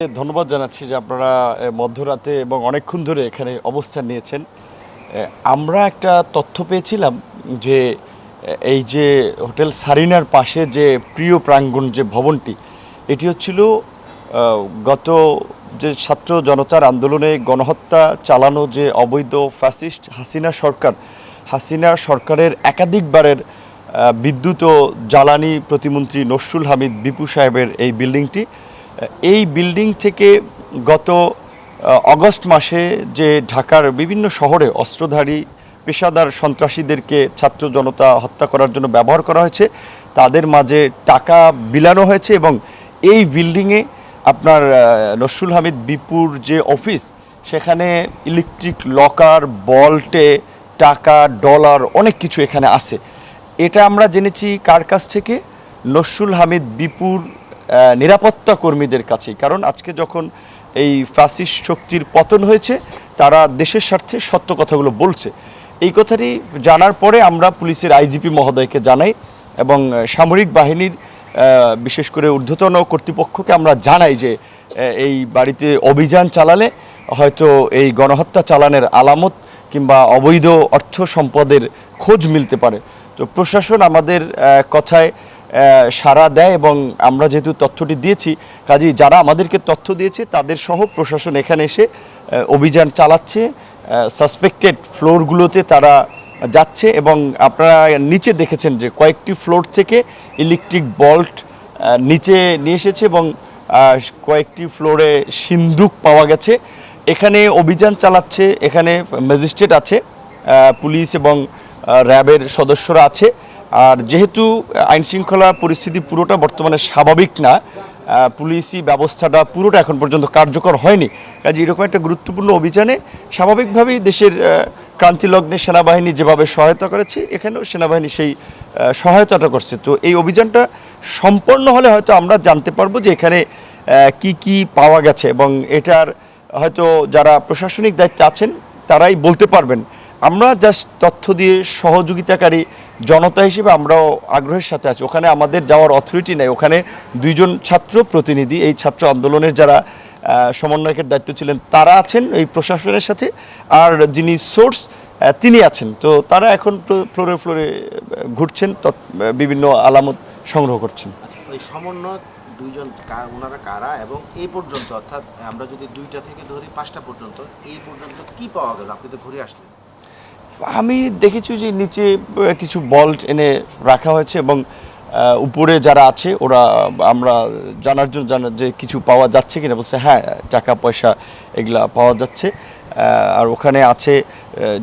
ধন্যবাদ জানাচ্ছি যে আপনারা মধ্যরাতে এবং অনেকক্ষণ ধরে এখানে অবস্থান নিয়েছেন। আমরা একটা তথ্য পেয়েছিলাম যে এই যে হোটেল সারিনার পাশে যে প্রিয় প্রাঙ্গণ যে ভবনটি, এটি হচ্ছিল গত যে ছাত্র জনতার আন্দোলনে গণহত্যা চালানো যে অবৈধ ফ্যাসিস্ট হাসিনা সরকার, হাসিনা সরকারের একাধিকবারের বিদ্যুৎ ও জ্বালানি প্রতিমন্ত্রী নসরুল হামিদ বিপু সাহেবের এই বিল্ডিংটি এই বিল্ডিং থেকে গত অগস্ট মাসে যে ঢাকার বিভিন্ন শহরে অস্ত্রধারী পেশাদার সন্ত্রাসীদেরকে ছাত্র জনতা হত্যা করার জন্য ব্যবহার করা হয়েছে, তাদের মাঝে টাকা বিলানো হয়েছে এবং এই বিল্ডিংয়ে আপনার নসরুল হামিদ বিপুর যে অফিস, সেখানে ইলেকট্রিক লকার বল্টে, টাকা ডলার অনেক কিছু এখানে আছে। এটা আমরা জেনেছি কার কাছ থেকে? নসরুল হামিদ বিপুর নিরাপত্তা কর্মীদের কাছে কারণ আজকে যখন এই ফ্যাসিস্ট শক্তির পতন হয়েছে, তারা দেশের স্বার্থে সত্য কথাগুলো বলছে। এই কথাটি জানার পরে আমরা পুলিশের আইজিপি মহোদয়কে জানাই এবং সামরিক বাহিনীর বিশেষ করে ঊর্ধ্বতন কর্তৃপক্ষকে আমরা জানাই যে এই বাড়িতে অভিযান চালালে হয়তো এই গণহত্যা চালানের আলামত কিংবা অবৈধ অর্থ সম্পদের খোঁজ মিলতে পারে। তো প্রশাসন আমাদের কথায় সাড়া দেয় এবং আমরা যেহেতু তথ্যটি দিয়েছি, কাজেই যারা আমাদেরকে তথ্য দিয়েছে তাদের সহ প্রশাসন এখানে এসে অভিযান চালাচ্ছে সাসপেক্টেড ফ্লোরগুলোতে তারা যাচ্ছে এবং আপনারা নিচে দেখেছেন যে কয়েকটি ফ্লোর থেকে ইলেকট্রিক বল্ট নিচে নিয়ে এসেছে এবং কয়েকটি ফ্লোরে সিন্দুক পাওয়া গেছে। এখানে অভিযান চালাচ্ছে, এখানে ম্যাজিস্ট্রেট আছে পুলিশ এবং র্যাবের সদস্যরা আছে। আর যেহেতু আইন শৃঙ্খলা পরিস্থিতি পুরোটা বর্তমানে স্বাভাবিক না পুলিশি ব্যবস্থাটা পুরোটা এখন পর্যন্ত কার্যকর হয়নি। কাজে এরকম একটা গুরুত্বপূর্ণ অভিযানে স্বাভাবিকভাবেই দেশের ক্রান্তিলগ্নে সেনাবাহিনী যেভাবে সহায়তা করেছে, এখানেও সেনাবাহিনী সেই সহায়তাটা করছে। তো এই অভিযানটা সম্পন্ন হলে হয়তো আমরা জানতে পারব যে এখানে কি কি পাওয়া গেছে এবং এটার হয়তো যারা প্রশাসনিক দায়িত্বে আছেন, তারাই বলতে পারবেন আমরা জাস্ট তথ্য দিয়ে সহযোগিতাকারী জনতা হিসেবে আমরাও আগ্রহের সাথে আছি। ওখানে আমাদের যাওয়ার অথরিটি নেই। ওখানে দুইজন ছাত্র প্রতিনিধি, এই ছাত্র আন্দোলনের যারা সমন্বয়কের দায়িত্ব ছিলেন, তারা আছেন এই প্রশাসনের সাথে। আর যিনি সোর্স তিনি আছেন। তো তারা এখন ফ্লো- ফ্লোরে ফ্লোরে ঘুরছেন বিভিন্ন আলামত সংগ্রহ করছেন। আচ্ছা সমন্বয় দুইজন ওনারা কারা এবং এই পর্যন্ত, অর্থাৎ আমরা যদি দুইটা থেকে ধরি, পাঁচটা পর্যন্ত, এই পর্যন্ত কি পাওয়া গেল? আপনি তো ঘুরে আসলেন। আমি দেখেছি যে নিচে কিছু বল্ট এনে রাখা হয়েছে এবং উপরে যারা আছে, ওরা, আমরা জানার জন্য জানার যে কিছু পাওয়া যাচ্ছে কিনা, বলছে হ্যাঁ টাকা, পয়সা এগুলা পাওয়া যাচ্ছে। আর ওখানে আছে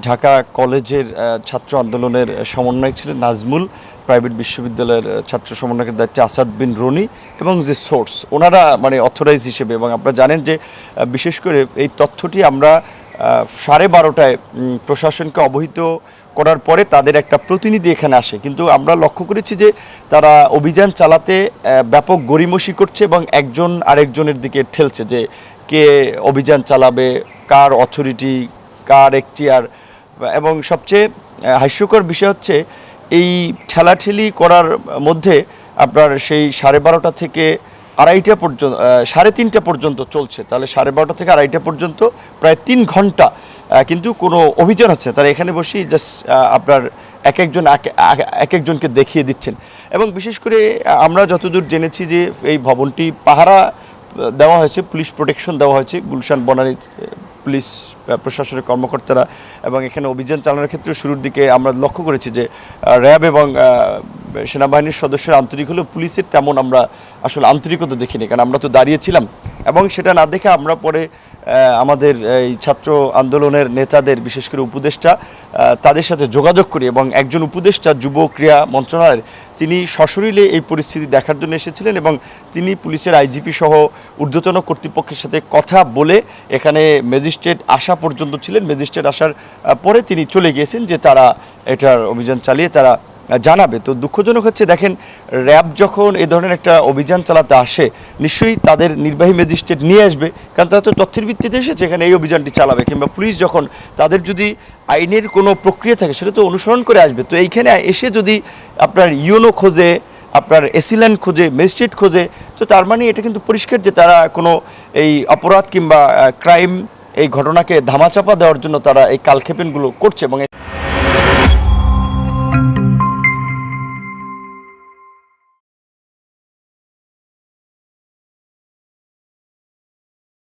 ঢাকা কলেজের ছাত্র আন্দোলনের সমন্বয়ক ছিলেন নাজমুল, প্রাইভেট বিশ্ববিদ্যালয়ের ছাত্র সমন্বয়কের দায়িত্বে আসাদ বিন রনি এবং যে সোর্স, ওনারা মানে অথরাইজ হিসেবে এবং আপনারা জানেন যে বিশেষ করে এই তথ্যটি আমরা সাড়ে বারোটায় প্রশাসনকে অবহিত করার পরে তাদের একটা প্রতিনিধি এখানে আসে। কিন্তু আমরা লক্ষ্য করেছি যে তারা অভিযান চালাতে ব্যাপক গরিমসি করছে এবং একজন আরেকজনের দিকে ঠেলছে যে কে অভিযান চালাবে, কার অথরিটি, কার এখতিয়ার। এবং সবচেয়ে হাস্যকর বিষয় হচ্ছে এই ঠেলাঠেলি করার মধ্যে আপনার সেই সাড়ে বারোটা থেকে আড়াইটা পর্যন্ত সাড়ে তিনটা পর্যন্ত চলছে তাহলে সাড়ে বারোটা থেকে আড়াইটা পর্যন্ত প্রায় তিন ঘণ্টা কিন্তু কোনো অভিযান হচ্ছে। তারা এখানে বসেই জাস্ট আপনার এক একজন এক- এক- এক একজনকে দেখিয়ে দিচ্ছেন এবং বিশেষ করে আমরা যতদূর জেনেছি যে এই ভবনটি পাহারা দেওয়া হয়েছে, পুলিশ প্রোটেকশন দেওয়া হয়েছে, গুলশান বনানী পুলিশ প্রশাসনের কর্মকর্তারা এবং এখানে অভিযান চালানোর ক্ষেত্রে শুরুর দিকে আমরা লক্ষ্য করেছি যে র্যাব এবং সেনাবাহিনীর সদস্যের আন্তরিক হলেও পুলিশের তেমন আমরা আসলে আন্তরিকতা দেখিনি, কারণ আমরা তো দাঁড়িয়েছিলাম। এবং সেটা না দেখে আমরা পরে আমাদের এই ছাত্র আন্দোলনের নেতাদের, বিশেষ করে উপদেষ্টা তাদের সাথে যোগাযোগ করি এবং একজন উপদেষ্টা, যুব ক্রীড়া মন্ত্রণালয়ের, তিনি সশরীরে এই পরিস্থিতি দেখার জন্য এসেছিলেন এবং তিনি পুলিশের আইজিপি সহ ঊর্ধ্বতন কর্তৃপক্ষের সাথে কথা বলে এখানে ম্যাজিস্ট্রেট আসা পর্যন্ত ছিলেন। ম্যাজিস্ট্রেট আসার পরে তিনি চলে গিয়েছেন যে তারা এটার অভিযান চালিয়ে তারা জানাবে। তো দুঃখজনক হচ্ছে, দেখেন, র্যাব যখন এ ধরনের একটা অভিযান চালাতে আসে, নিশ্চয়ই তাদের নির্বাহী ম্যাজিস্ট্রেট নিয়ে আসবে, কারণ তারা তো তথ্যের ভিত্তিতে এসেছে এখানে এই অভিযানটি চালাবে, কিংবা পুলিশ যখন তাদের যদি আইনের কোনো প্রক্রিয়া থাকে, সেটা তো অনুসরণ করে আসবে। তো এইখানে এসে যদি আপনার ইউনো খোঁজে, আপনার এসিল্যান্ড খোঁজে, ম্যাজিস্ট্রেট খোঁজে, তো তার মানে এটা কিন্তু পরিষ্কার যে তারা কোনো এই অপরাধ কিংবা ক্রাইম এই ঘটনাকে ধামাচাপা দেওয়ার জন্য তারা এই কালক্ষেপণগুলো করছে এবং